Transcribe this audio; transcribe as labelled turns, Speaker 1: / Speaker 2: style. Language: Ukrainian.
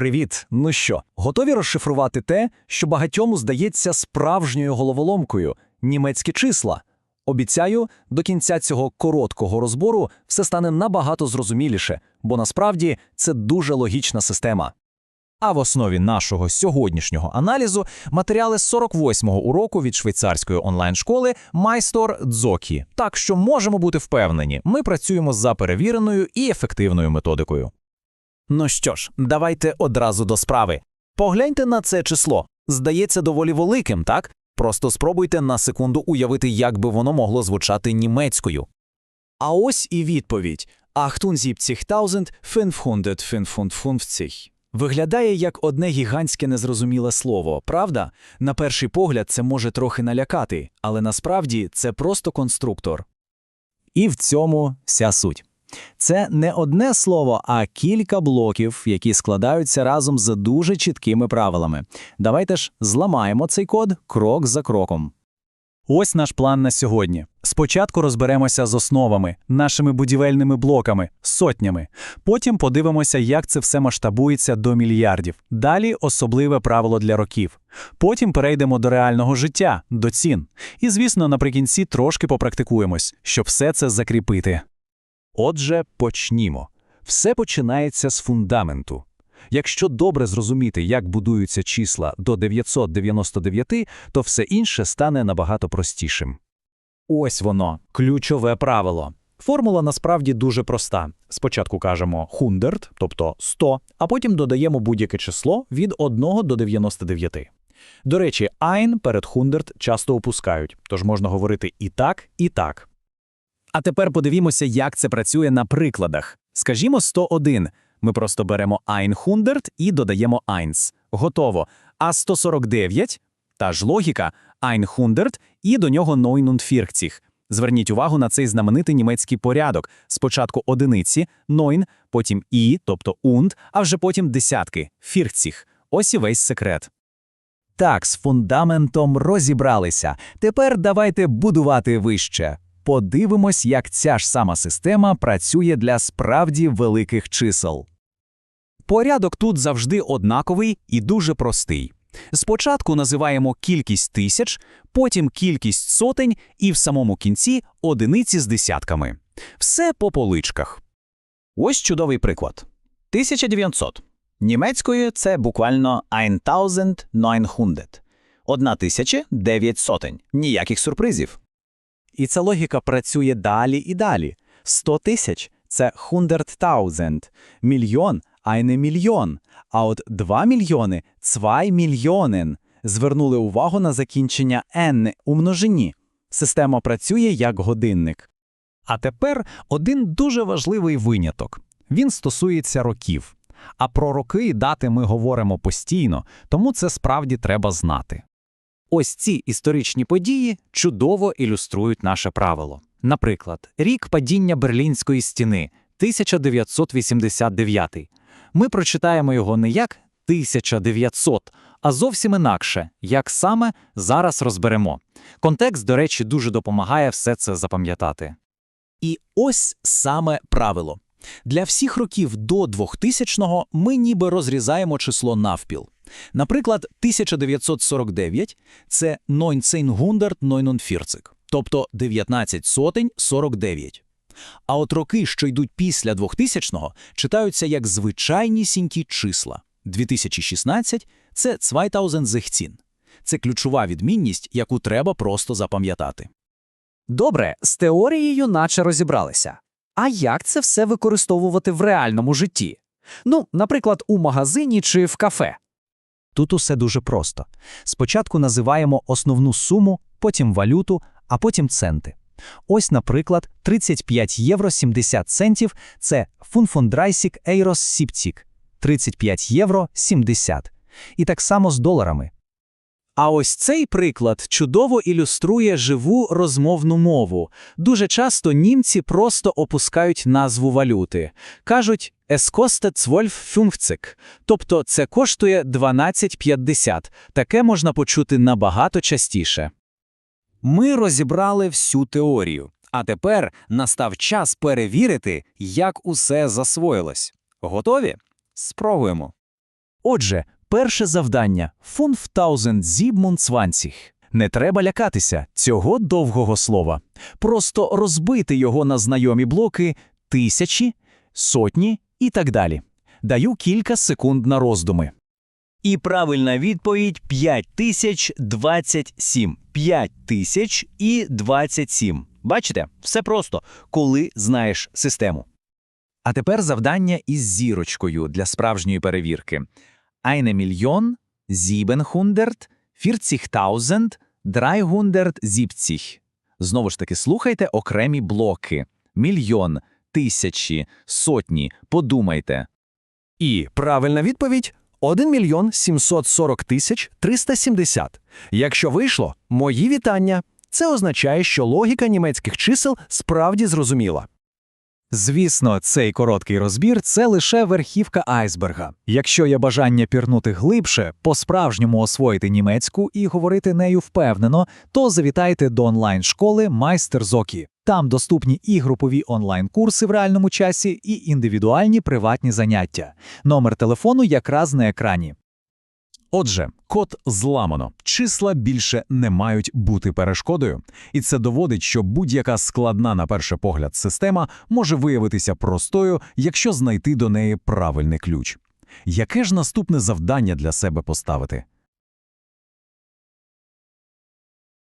Speaker 1: Привіт! Ну що, готові розшифрувати те, що багатьому здається справжньою головоломкою німецькі числа? Обіцяю, до кінця цього короткого розбору все стане набагато зрозуміліше, бо насправді це дуже логічна система.
Speaker 2: А в основі нашого сьогоднішнього аналізу матеріали з 48-го уроку від швейцарської онлайн-школи Майстор Дзокі. Так що можемо бути впевнені, ми працюємо за перевіреною і ефективною методикою.
Speaker 3: Ну що ж, давайте одразу до справи. Погляньте на це число. Здається доволі великим, так? Просто спробуйте на секунду уявити, як би воно могло звучати німецькою.
Speaker 4: А ось і відповідь 78.555. Виглядає як одне гігантське незрозуміле слово, правда? На перший погляд це може трохи налякати, але насправді це просто конструктор.
Speaker 3: І в цьому вся суть. Це не одне слово, а кілька блоків, які складаються разом за дуже чіткими правилами. Давайте ж зламаємо цей код крок за кроком. Ось наш план на сьогодні. Спочатку розберемося з основами, нашими будівельними блоками, сотнями. Потім подивимося, як це все масштабується до мільярдів. Далі особливе правило для років. Потім перейдемо до реального життя, до цін. І, звісно, наприкінці трошки попрактикуємось, щоб все це закріпити.
Speaker 1: Отже, почнімо. Все починається з фундаменту. Якщо добре зрозуміти, як будуються числа до 999, то все інше стане набагато простішим.
Speaker 3: Ось воно, ключове правило. Формула насправді дуже проста. Спочатку кажемо «100», тобто 100, а потім додаємо будь-яке число від 1 до 99. До речі, «ein» перед «100» часто опускають, тож можна говорити і так, і так. А тепер подивімося, як це працює на прикладах. Скажімо, 101. Ми просто беремо «100» і додаємо «1». Готово. А 149 – та ж логіка «100» і до нього «4940». Зверніть увагу на цей знаменитий німецький порядок. Спочатку одиниці, «neun», потім «і», тобто «und», а вже потім десятки, «40». Ось і весь секрет.
Speaker 2: Так, з фундаментом розібралися. Тепер давайте будувати вище. Подивимось, як ця ж сама система працює для справді великих чисел.
Speaker 3: Порядок тут завжди однаковий і дуже простий. Спочатку називаємо кількість тисяч, потім кількість сотень і в самому кінці одиниці з десятками. Все по поличках.
Speaker 4: Ось чудовий приклад. 1900. Німецькою це буквально 1900. Одна тисяча – дев'ять сотень. Ніяких сюрпризів. І ця логіка працює далі і далі. 100 тисяч – це 100.000. Мільйон, а не мільйон. А от 2 мільйони – 2 мільйонен. Звернули увагу на закінчення «n» у множині. Система працює як годинник.
Speaker 1: А тепер один дуже важливий виняток. Він стосується років. А про роки і дати ми говоримо постійно, тому це справді треба знати.
Speaker 4: Ось ці історичні події чудово ілюструють наше правило. Наприклад, рік падіння Берлінської стіни 1989. Ми прочитаємо його не як 1900, а зовсім інакше, як саме зараз розберемо. Контекст, до речі, дуже допомагає все це запам'ятати. І ось саме правило. Для всіх років до 2000-го ми ніби розрізаємо число навпіл. Наприклад, 1949 – це 1949, тобто 19 сотень 49. А от роки, що йдуть після 2000-го, читаються як звичайнісінькі числа. 2016 – це 2016. Це ключова відмінність, яку треба просто запам'ятати.
Speaker 5: Добре, з теорією наче розібралися. А як це все використовувати в реальному житті? Ну, наприклад, у магазині чи в кафе.
Speaker 2: Тут усе дуже просто. Спочатку називаємо основну суму, потім валюту, а потім центи. Ось, наприклад, 35 євро 70 центів – це фунфондрайсік ейрос сіптік, 35 євро 70. І так само з доларами.
Speaker 4: А ось цей приклад чудово ілюструє живу розмовну мову. Дуже часто німці просто опускають назву валюти. Кажуть «Es kostet 12,50», тобто це коштує 12,50. Таке можна почути набагато частіше.
Speaker 3: Ми розібрали всю теорію, а тепер настав час перевірити, як усе засвоїлось. Готові? Спробуємо.
Speaker 2: Отже, перше завдання – 5027. Не треба лякатися цього довгого слова. Просто розбити його на знайомі блоки тисячі, сотні і так далі. Даю кілька секунд на роздуми. І правильна відповідь 5027. 5000 і 27. Бачите? Все просто, коли знаєш систему. А тепер завдання із зірочкою для справжньої перевірки. Eine Million, siebenhundert, 40.000, 370. Знову ж таки, слухайте окремі блоки. Мільйон, тисячі, сотні. Подумайте.
Speaker 1: І правильна відповідь – 1 мільйон 740 тисяч 370. Якщо вийшло, мої вітання. Це означає, що логіка німецьких чисел справді зрозуміла.
Speaker 2: Звісно, цей короткий розбір це лише верхівка айсберга. Якщо є бажання пірнути глибше, по-справжньому освоїти німецьку і говорити нею впевнено, то завітайте до онлайн-школи Майстер Зокі. Там доступні і групові онлайн-курси в реальному часі, і індивідуальні приватні заняття. Номер телефону якраз на екрані.
Speaker 1: Отже, код зламано. Числа більше не мають бути перешкодою. І це доводить, що будь-яка складна на перший погляд система може виявитися простою, якщо знайти до неї правильний ключ. Яке ж наступне завдання для себе поставити?